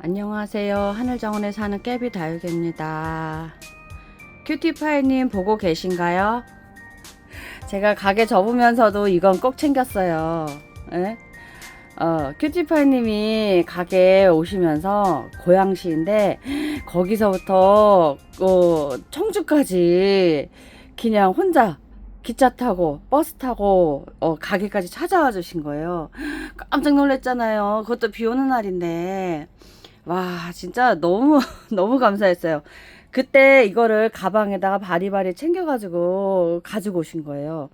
안녕하세요. 하늘정원에 사는 깨비 다육입니다. 큐티파이님 보고 계신가요? 제가 가게 접으면서도 이건 꼭 챙겼어요. 예? 어, 큐티파이님이 가게에 오시면서 고양시인데 거기서부터 어, 청주까지 그냥 혼자 기차 타고 버스 타고 어, 가게까지 찾아와 주신 거예요. 깜짝 놀랐잖아요. 그것도 비 오는 날인데 와 진짜 너무 너무 감사했어요. 그때 이거를 가방에다가 바리바리 챙겨가지고 가지고 오신 거예요.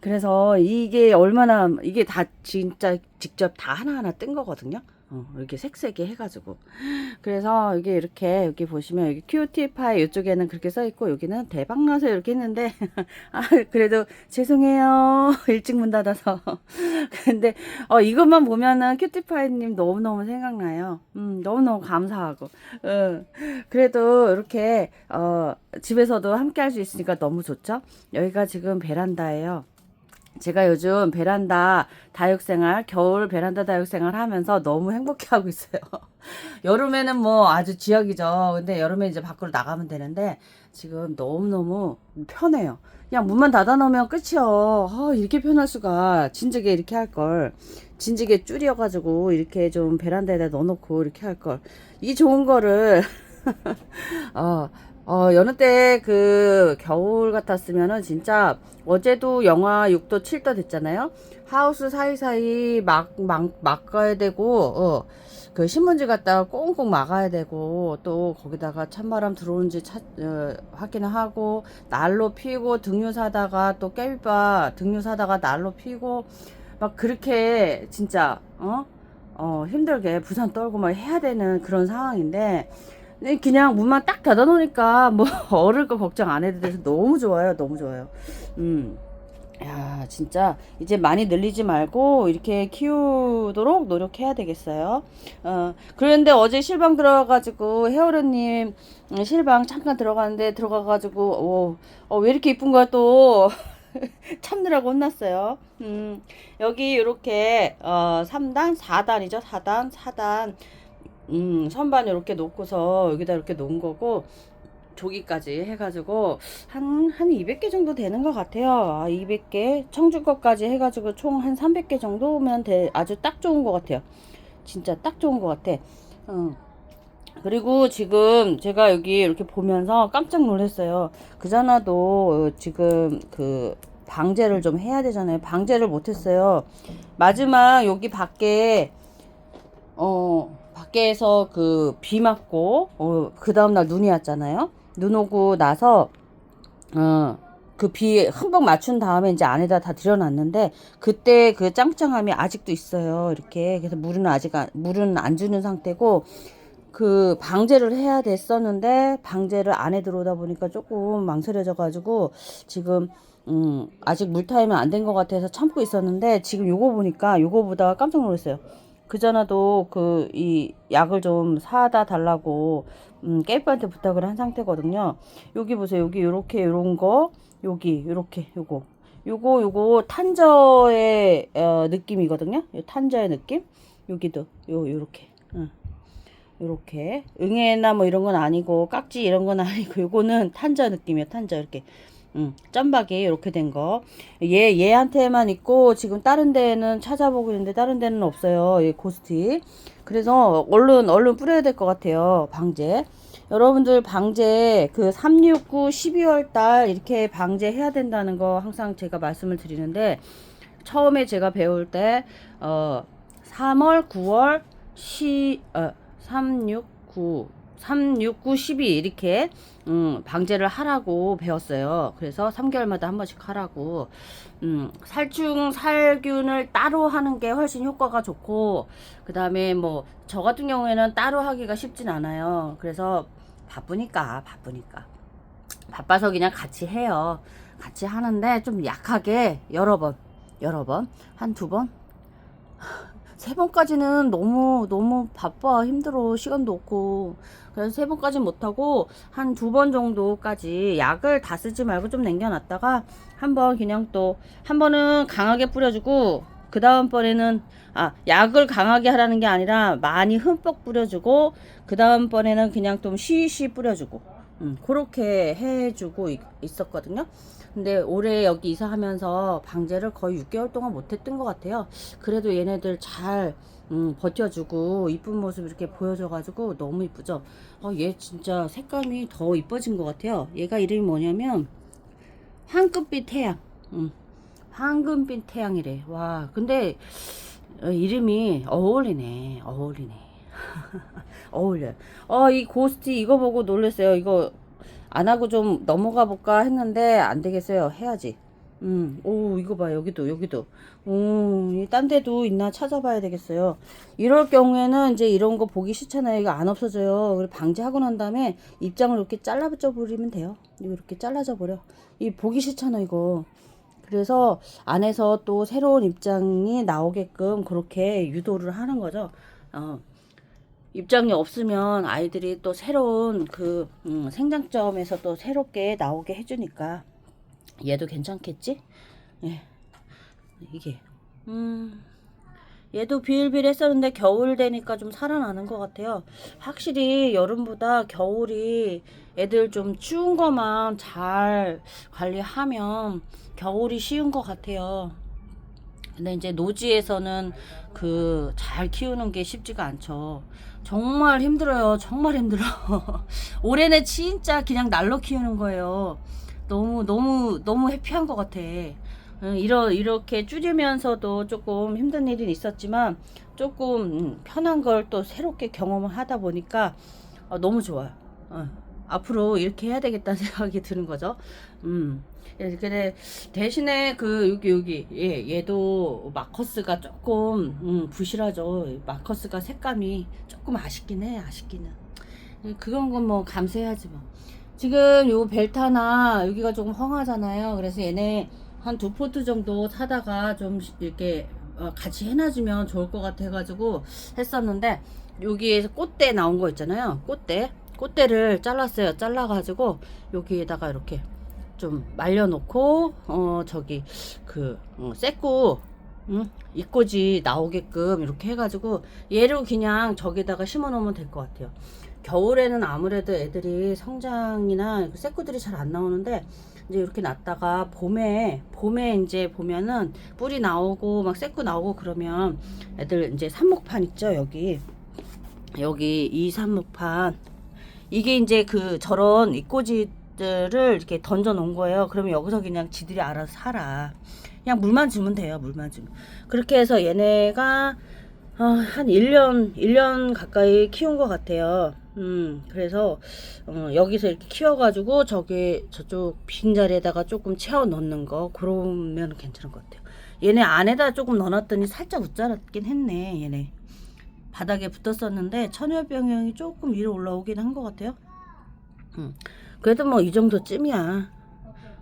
그래서 이게 얼마나 이게 다 진짜 직접 다 하나하나 뜬 거거든요. 어, 이렇게 색색이 해가지고. 그래서 이게 이렇게 여기 보시면 여기 큐티 파이 이쪽에는 그렇게 써 있고 여기는 대박 나서 이렇게 했는데 아 그래도 죄송해요. 일찍 문 닫아서. 근데 어 이것만 보면은 큐티 파이님 너무 너무 생각나요. 음 너무 너무 감사하고. 어, 그래도 이렇게 어 집에서도 함께 할 수 있으니까 너무 좋죠? 여기가 지금 베란다예요 제가 요즘 베란다 다육생활, 겨울 베란다 다육생활 하면서 너무 행복해 하고 있어요. 여름에는 뭐 아주 지역이죠. 근데 여름에 이제 밖으로 나가면 되는데 지금 너무너무 편해요. 그냥 문만 닫아 놓으면 끝이요. 아, 이렇게 편할 수가. 진즉에 이렇게 할 걸. 진즉에 줄여가지고 이렇게 좀 베란다에다 넣어놓고 이렇게 할 걸. 이 좋은 거를, 어, 어, 여느 때 그 겨울 같았으면은 진짜 어제도 영하 6도 7도 됐잖아요. 하우스 사이사이 막, 막, 막아야 되고, 어, 그 신문지 갖다가 꽁꽁 막아야 되고, 또 거기다가 찬바람 들어오는지 차, 어, 확인을 하고, 난로 피고, 등유 사다가 또 깨비바 등유 사다가 난로 피고, 막 그렇게 진짜, 어? 어, 힘들게 부산 떨고 막 해야 되는 그런 상황인데, 네, 그냥 문만 딱 닫아 놓으니까 뭐 얼을 거 걱정 안 해도 돼서 너무 좋아요. 너무 좋아요. 음. 야, 진짜 이제 많이 늘리지 말고 이렇게 키우도록 노력해야 되겠어요. 어, 그런데 어제 실방 들어가가지고 헤어로님 음, 실방 잠깐 들어갔는데 들어가가지고 오, 어, 왜 이렇게 이쁜 거야 또 참느라고 혼났어요. 음, 여기 이렇게 어, 3단, 4단이죠. 4단, 4단. 음, 선반 이렇게 놓고서 여기다 이렇게 놓은 거고 조기까지 해가지고 한, 한 200개 정도 되는 것 같아요. 아, 200개. 청주 것까지 해가지고 총 한 300개 정도면 돼. 아주 딱 좋은 것 같아요. 진짜 딱 좋은 것 같아. 어. 그리고 지금 제가 여기 이렇게 보면서 깜짝 놀랐어요. 그자나도 지금 그 방제를 좀 해야 되잖아요. 방제를 못했어요. 마지막 여기 밖에 어 밖에서 그 비 맞고 어, 그 다음날 눈이 왔잖아요. 눈 오고 나서 어, 그비 흠뻑 맞춘 다음에 이제 안에다 다 들여놨는데 그때 그 짱짱함이 아직도 있어요. 이렇게 그래서 물은 아직 안, 물은 안 주는 상태고 그 방제를 해야 됐었는데 방제를 안에 들어오다 보니까 조금 망설여져 가지고 지금 음 아직 물 타이면 안된 것 같아서 참고 있었는데 지금 요거 보니까 요거 보다가 깜짝 놀랐어요. 그전에도 그 이 약을 좀 사다 달라고 음, 깨비한테 부탁을 한 상태거든요. 여기 보세요. 여기 요렇게 요런 거 여기 요렇게 요거 요거 요거 탄저의 어, 느낌이거든요. 요 탄저의 느낌. 여기도 요 요렇게. 응. 요렇게 응애나 뭐 이런 건 아니고 깍지 이런 건 아니고 요거는 탄저 느낌이에요. 탄저 이렇게. 음, 점박이 이렇게 된 거. 얘, 얘한테만 있고, 지금 다른 데는 찾아보고 있는데, 다른 데는 없어요. 이 고스티. 그래서, 얼른, 얼른 뿌려야 될 것 같아요. 방제. 여러분들 방제, 그 369, 12월 달 이렇게 방제 해야 된다는 거 항상 제가 말씀을 드리는데, 처음에 제가 배울 때, 어, 3월, 9월, 10, 어, 369, 369, 12 이렇게 음, 방제를 하라고 배웠어요. 그래서 3개월마다 한 번씩 하라고. 음, 살충 살균을 따로 하는 게 훨씬 효과가 좋고 그다음에 뭐 저 같은 경우에는 따로 하기가 쉽진 않아요. 그래서 바쁘니까 바쁘니까 바빠서 그냥 같이 해요. 같이 하는데 좀 약하게 여러 번 여러 번 한 두 번 세 번까지는 너무 너무 바빠. 힘들어. 시간도 없고. 그래서 세 번까지 못하고 한 두 번 정도까지 약을 다 쓰지 말고 좀 남겨놨다가 한 번 그냥 또 한 번은 강하게 뿌려주고 그 다음번에는 아 약을 강하게 하라는 게 아니라 많이 흠뻑 뿌려주고 그 다음번에는 그냥 좀 쉬쉬 뿌려주고 음, 그렇게 해주고 있, 있었거든요. 근데 올해 여기 이사하면서 방제를 거의 6개월 동안 못했던 것 같아요. 그래도 얘네들 잘 음, 버텨주고 이쁜 모습 이렇게 보여줘가지고 너무 이쁘죠. 어, 얘 진짜 색감이 더 이뻐진 것 같아요. 얘가 이름이 뭐냐면 황금빛 태양. 음, 황금빛 태양이래. 와, 근데 어, 이름이 어울리네. 어울리네. 어울려요. 어, 이 고스트 이거 보고 놀랐어요. 이거 안 하고 좀 넘어가 볼까 했는데 안 되겠어요. 해야지. 음, 오, 이거 봐. 여기도, 여기도. 오, 이딴 데도 있나 찾아봐야 되겠어요. 이럴 경우에는 이제 이런 거 보기 싫잖아요. 이거 안 없어져요. 그리고 방지하고 난 다음에 입장을 이렇게 잘라져 버리면 돼요. 이렇게 잘라져 버려. 이 보기 싫잖아, 이거. 그래서 안에서 또 새로운 입장이 나오게끔 그렇게 유도를 하는 거죠. 어, 입장이 없으면 아이들이 또 새로운 그 음, 생장점에서 또 새롭게 나오게 해주니까 얘도 괜찮겠지? 예. 이게 음 얘도 비일비일했었는데 겨울 되니까 좀 살아나는 것 같아요. 확실히 여름보다 겨울이 애들 좀 추운 것만 잘 관리하면 겨울이 쉬운 것 같아요. 근데 이제 노지에서는 그 잘 키우는 게 쉽지가 않죠. 정말 힘들어요. 정말 힘들어. 올해는 진짜 그냥 날로 키우는 거예요. 너무 너무 너무 해피한 것 같아. 응, 이러 이렇게 줄이면서도 조금 힘든 일이 있었지만 조금 음, 편한 걸 또 새롭게 경험을 하다 보니까 어, 너무 좋아요. 어, 앞으로 이렇게 해야 되겠다는 생각이 드는 거죠. 음. 예, 근데 대신에 그 여기 여기 예, 얘도 마커스가 조금 음, 부실하죠. 마커스가 색감이 조금 아쉽긴 해. 아쉽기는. 예, 그건 건뭐 감수해야지 뭐. 지금 요 벨타나 여기가 조금 헝하잖아요. 그래서 얘네 한 두 포트 정도 사다가 좀 이렇게 어, 같이 해놔주면 좋을 것 같아가지고 했었는데 여기에서 꽃대 나온 거 있잖아요. 꽃대. 꽃대를 잘랐어요. 잘라가지고 여기에다가 이렇게 좀 말려놓고 어 저기 그 어, 쇠꾸 응? 이꼬지 나오게끔 이렇게 해가지고 얘를 그냥 저기다가 심어놓으면 될 것 같아요. 겨울에는 아무래도 애들이 성장이나 그 쇠꾸들이 잘 안 나오는데 이제 이렇게 놨다가 봄에 봄에 이제 보면은 뿌리 나오고 막 쇠꾸 나오고 그러면 애들 이제 삽목판 있죠 여기 여기 이 삽목판 이게 이제 그 저런 이꼬지들을 이렇게 던져 놓은 거예요. 그러면 여기서 그냥 지들이 알아서 살아. 그냥 물만 주면 돼요. 물만 주면. 그렇게 해서 얘네가 어, 한 1년, 1년 가까이 키운 것 같아요. 음, 그래서, 어, 여기서 이렇게 키워가지고, 저기, 저쪽 빈 자리에다가 조금 채워 넣는 거, 그러면 괜찮은 것 같아요. 얘네 안에다 조금 넣어놨더니 살짝 웃자랐긴 했네, 얘네. 바닥에 붙었었는데, 천여병형이 조금 위로 올라오긴 한 것 같아요. 음, 그래도 뭐 이 정도쯤이야.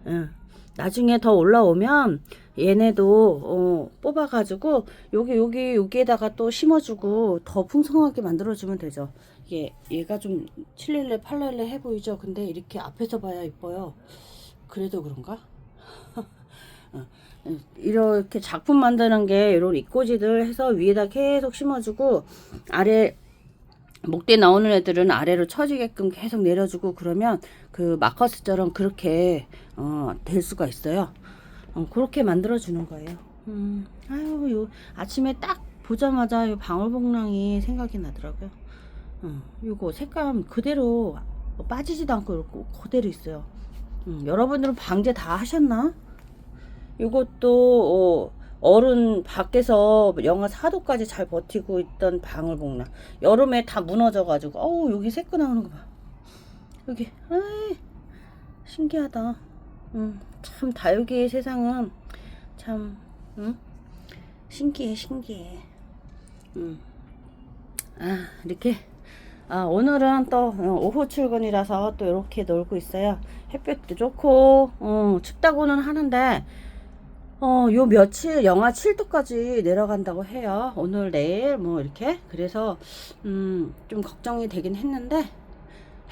응. 나중에 더 올라오면 얘네도 어, 뽑아가지고 여기 여기 여기에다가 또 심어주고 더 풍성하게 만들어주면 되죠. 얘 얘가 좀 7렐레 8렐레 해 보이죠. 근데 이렇게 앞에서 봐야 이뻐요. 그래도 그런가? 어, 이렇게 작품 만드는 게 이런 이꼬지들 해서 위에다 계속 심어주고 아래 목대 나오는 애들은 아래로 처지게끔 계속 내려주고 그러면 그 마커스처럼 그렇게 어, 될 수가 있어요. 어, 그렇게 만들어 주는 거예요. 음, 아유, 요 아침에 딱 보자마자 요 방울복랑이 생각이 나더라고요. 음, 요거 색감 그대로 빠지지도 않고 그대로 있어요. 음, 여러분들은 방제 다 하셨나? 요것도 어, 어른 밖에서 영하 4도까지 잘 버티고 있던 방울복랑 여름에 다 무너져가지고 어우 여기 새끄 나오는 거 봐. 여기 아이 신기하다. 음, 참 다육이의 세상은 참 음? 신기해 신기해. 음. 아 이렇게 아 오늘은 또 어, 오후 출근이라서 또 이렇게 놀고 있어요. 햇볕도 좋고 어, 춥다고는 하는데 어, 요 며칠 영하 7도까지 내려간다고 해요. 오늘, 내일, 뭐, 이렇게. 그래서, 음, 좀 걱정이 되긴 했는데,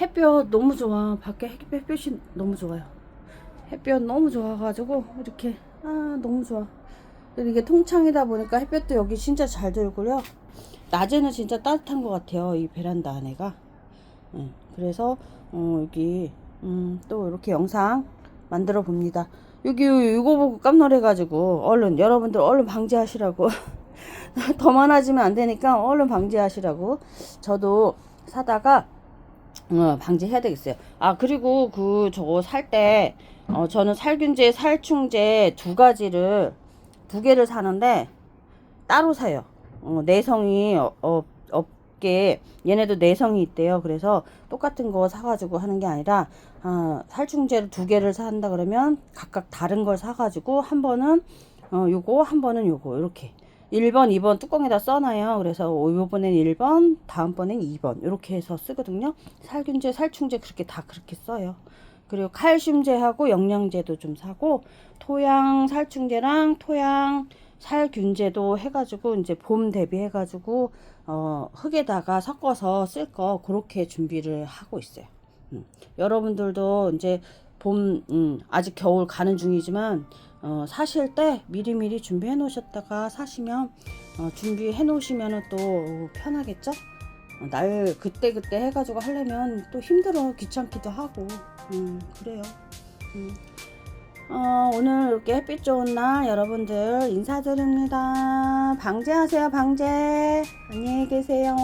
햇볕 너무 좋아. 밖에 햇- 햇볕이 너무 좋아요. 햇볕 너무 좋아 가지고, 이렇게, 아, 너무 좋아. 그리고 이게 통창이다 보니까 햇볕도 여기 진짜 잘 들고요. 낮에는 진짜 따뜻한 것 같아요. 이 베란다 안에가. 예, 그래서 어, 여기 음, 또 이렇게 영상 만들어 봅니다. 여기 이거 보고 깜놀해가지고 얼른 여러분들 얼른 방지하시라고 더 많아지면 안 되니까 얼른 방지하시라고 저도 사다가 어, 방지해야 되겠어요. 아 그리고 그 저거 살때 어, 저는 살균제, 살충제 두 가지를 두 개를 사는데 따로 사요. 어, 내성이 어, 어, 없게 얘네도 내성이 있대요. 그래서 똑같은 거 사가지고 하는 게 아니라 아, 살충제를 두 개를 산다 그러면 각각 다른 걸 사가지고 한 번은 어, 요거 한 번은 요거 이렇게 1번, 2번 뚜껑에다 써놔요. 그래서 요번엔 1번, 다음번엔 2번 이렇게 해서 쓰거든요. 살균제, 살충제 그렇게 다 그렇게 써요. 그리고 칼슘제하고 영양제도 좀 사고 토양 살충제랑 토양 살균제도 해가지고 이제 봄 대비해가지고 어, 흙에다가 섞어서 쓸 거 그렇게 준비를 하고 있어요. 음. 여러분들도 이제 봄 음, 아직 겨울 가는 중이지만 어, 사실 때 미리미리 준비해 놓으셨다가 사시면 어, 준비해 놓으시면 또 편하겠죠? 어, 날 그때 그때 해가지고 하려면 또 힘들어 귀찮기도 하고 음, 그래요. 음. 어, 오늘 이렇게 햇빛 좋은 날 여러분들 인사드립니다. 방제하세요, 방제. 안녕히 계세요.